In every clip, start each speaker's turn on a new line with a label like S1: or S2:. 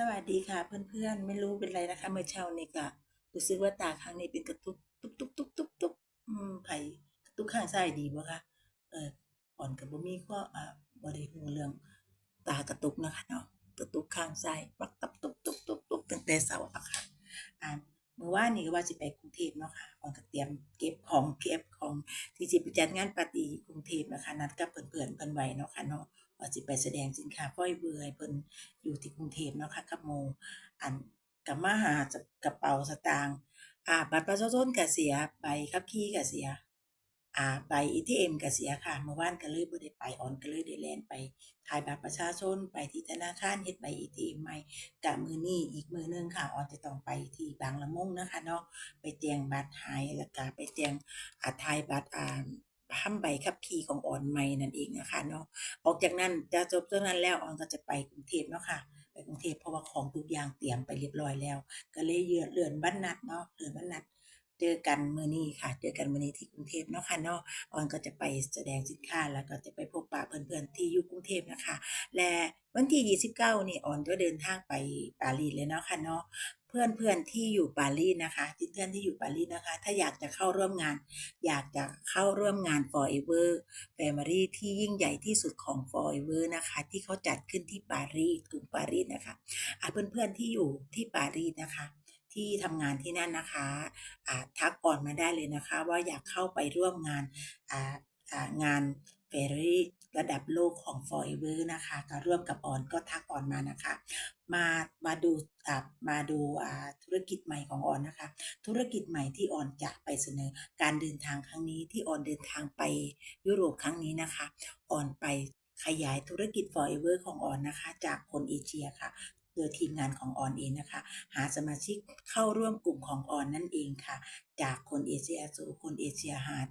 S1: สวัสดีค่ะเพื่อนๆ ไม่รู้เป็นไรนะคะเมื่อเช้านี่ก็รู้สึกว่าตาข้างนี้เป็นกระตุกตุกตุกตุกตุกตุกอืมไผกระตุกข้างซ้ายดีบ่คะเอออ่อนกับบ่มีก็อ่าบ่ได้หูเรื่องตากระตุกนะคะเนาะกระตุกข้างซ้ายปักตับตุกตุกตุกตุกตั้งแต่เสาร์อะค่ะอ่า มื่อวานนี้ก็ว่าสิไปกรุงเทพเนาะค่ะอ่อนก็เตรียมเก็บของเก็บของที่สิไปจัดงานปาร์ตีกรุงเทพนะคะนัดกับเพื่อนๆเพิ่นไว้เนาะค่ะเนาะว่าสิไปแสดงสินค้าฟอยเบื่อเพิ่นอยู่ที่กรุงเทพเนาะค่ะกับโมอันกับมาหาจะกระเป๋าสตางค์อ่าบัตรประชาชนก็เสียใบขับขี่ก็เสีย อ่าใบ ATM ก็เสียค่ะเมื่อวานก็เลยบ่ได้ไปออนก็เลยได้แล่นไปถ่ายบัตรประชาชนไปที่ธนาคารเฮ็ดใบ ATM ใหม่ก็มื้อนี้อีกมือหนึ่งค่ะออนจะต้องไปที่บางละมุงนะคะเนาะไปแจ้งบัตรหายแล้วก็ไปแจ้งอ่าถ่ายบัตรอ่าทำใบขับขี่ของออนใหม่นั่นเองนะคะเนาะออกจากนั้นจะจบตรงนั้นแล้วออนก็จะไปกรุงเทพเนาะค่ะไปกรุงเทพเพราะว่าของทุกอย่างเตรียมไปเรียบร้อยแล้ว ก็เลยเยือนเลื่อนวันนัดเนาะเลื่อนวันนัด เจอกันเมื้อนี้ค่ะ เจอกันมื้อนี้ที่กรุงเทพเนาะค่ะเนาะออนก็จะไปแสดงสินค้าแล้วก็จะไปพบปะเพื่อนๆที่อยู่กรุงเทพนะคะ และวันที่ 29 นี่ออนก็เดินทางไปปารีสเลยเนาะค่ะเนาะเพื่อนๆที่อยู่ปารีสนะคะเพื่อนๆที่อยู่ปารีสนะคะ ถ้าอยากจะเข้าร่วมงาน อยากจะเข้าร่วมงาน Forever Family ที่ยิ่งใหญ่ที่สุดของ Forever นะคะ ที่เขาจัดขึ้นที่ปารีสกรุงปารีสนะคะอะเพื่อนๆที่อยู่ที่ปารีสนะคะ ที่ทำงานที่นั่นนะคะทักก่อนมาได้เลยนะคะว่าอยากเข้าไปร่วมงานงานเฟรรี่ระดับโลกของ Forever นะคะก็ร่วมกับออนก็ทักออนมานะคะ มามาดูมาดูธุรกิจใหม่ของออนนะคะ ธุรกิจใหม่ที่ออนจะไปเสนอการเดินทางครั้งนี้ที่ออนเดินทางไปยุโรปครั้งนี้นะคะออนไปขยายธุรกิจ Forever ของออนนะคะ จากคนเอเชียค่ะ โดยทีมงานของออนเองนะคะ หาสมาชิกเข้าร่วมกลุ่มของออนนั่นเองค่ะ จากคนเอเชียสู่คนเอเชียหาด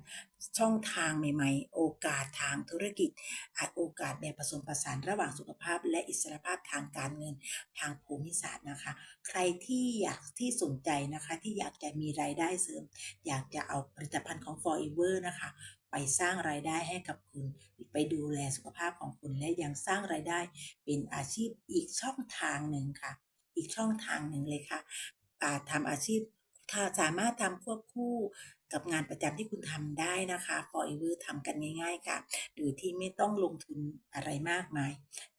S1: ช่องทางใหม่ ๆ โอกาสทางธุรกิจอาจโอกาสแบบผสมผสานระหว่างสุขภาพ และอิสรภาพทางการเงินทางภูมิศาสตร์นะคะ ใครที่อยากที่สนใจนะคะ ที่อยากจะมีรายได้เสริม อยากจะเอาผลิตภัณฑ์ของ Forever นะคะไปสร้างรายได้ให้กับคุณ ไปดูแลสุขภาพของคุณ และยังสร้างรายได้เป็นอาชีพอีกช่องทางหนึ่งค่ะ อีกช่องทางหนึ่งเลยค่ะทำอาชีพ ถ้าสามารถทำควบคู่กับงานประจำที่คุณทำได้นะคะ Forever ทำกันง่าย ๆ ค่ะ โดยที่ไม่ต้องลงทุนอะไรมากมาย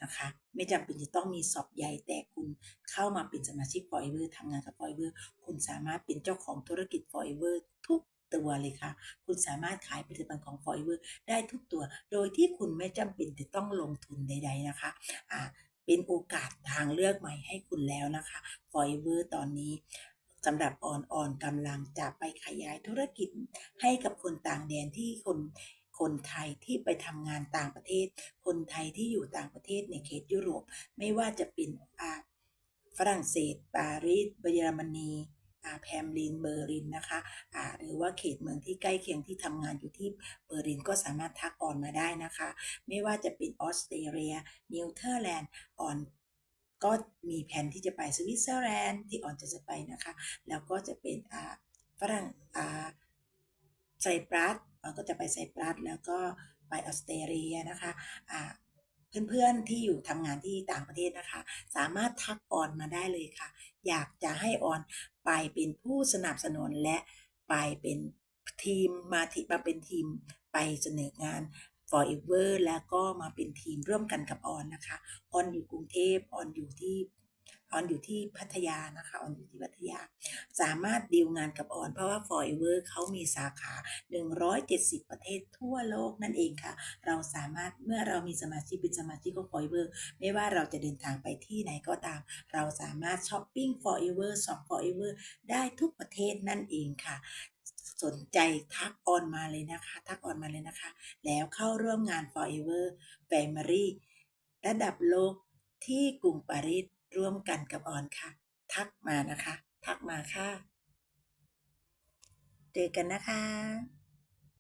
S1: นะคะ ไม่จำเป็นจะต้องมีสอบใหญ่แต่คุณเข้ามาเป็นสมาชิก Forever ทำงานกับ Forever คุณสามารถเป็นเจ้าของธุรกิจ Forever ทุกตัวเลยค่ะ คุณสามารถขายผลิตภัณฑ์ของ Forever ได้ทุกตัว โดยที่คุณไม่จำเป็นจะต้องลงทุนใด ๆ นะคะอ่าเป็นโอกาสทางเลือกใหม่ให้คุณแล้วนะคะ Forever ตอนนี้ สำหรับออนออนกำลังจะไปขยายธุรกิจให้กับคนต่างแดนที่คนคนไทยที่ไปทำงานต่างประเทศ คนไทยที่อยู่ต่างประเทศในเขตยุโรป ไม่ว่าจะเป็นอาฝรั่งเศส ปารีสเยอรมนีอาแพมลินเบอร์ลินนะคะอ่าหรือว่าเขตเมืองที่ใกล้เคียงที่ทำงานอยู่ที่เบอร์ลินก็สามารถทักออนมาได้นะคะ ไม่ว่าจะเป็นออสเตรเลียนิวเทอร์แลนด์ออน ก็มีแผนที่จะไปสวิตเซอร์แลนด์ที่ออนจะจะไปนะคะ แล้วก็จะเป็นอ่าฝรั่งอ่าไซปรัสออนก็จะไปไซปรัสแล้วก็ไปออสเตรเลียนะคะอ่าเพื่อนๆที่อยู่ทำงานที่ต่างประเทศนะคะ สามารถทักออนมาได้เลยค่ะ อยากจะให้ออนไปเป็นผู้สนับสนุนและไปเป็นทีมมาที่มาเป็นทีมไปเสนองาน Forever แล้วก็มาเป็นทีมร่วมกันกับออนนะคะออนอยู่กรุงเทพออนอยู่ที่ออนอยู่ที่พัทยานะคะออนอยู่ที่พัทยา สามารถดีลงานกับออน เพราะว่า Forever เขามีสาขา 170 ประเทศทั่วโลกนั่นเองค่ะ เราสามารถเมื่อเรามีสมาชิกเป็นสมาชิกของ Forever ไม่ว่าเราจะเดินทางไปที่ไหนก็ตาม เราสามารถช้อปปิ้ง Forever ช็อป Forever ได้ทุกประเทศนั่นเองค่ะ สนใจทักออนมาเลยนะคะ ทักออนมาเลยนะคะ แล้วเข้าร่วมงาน Forever Family ระดับโลกที่กรุงปารีสร่วมกันกับออนค่ะ ทักมานะคะ ทักมาค่ะ เจอกันนะคะ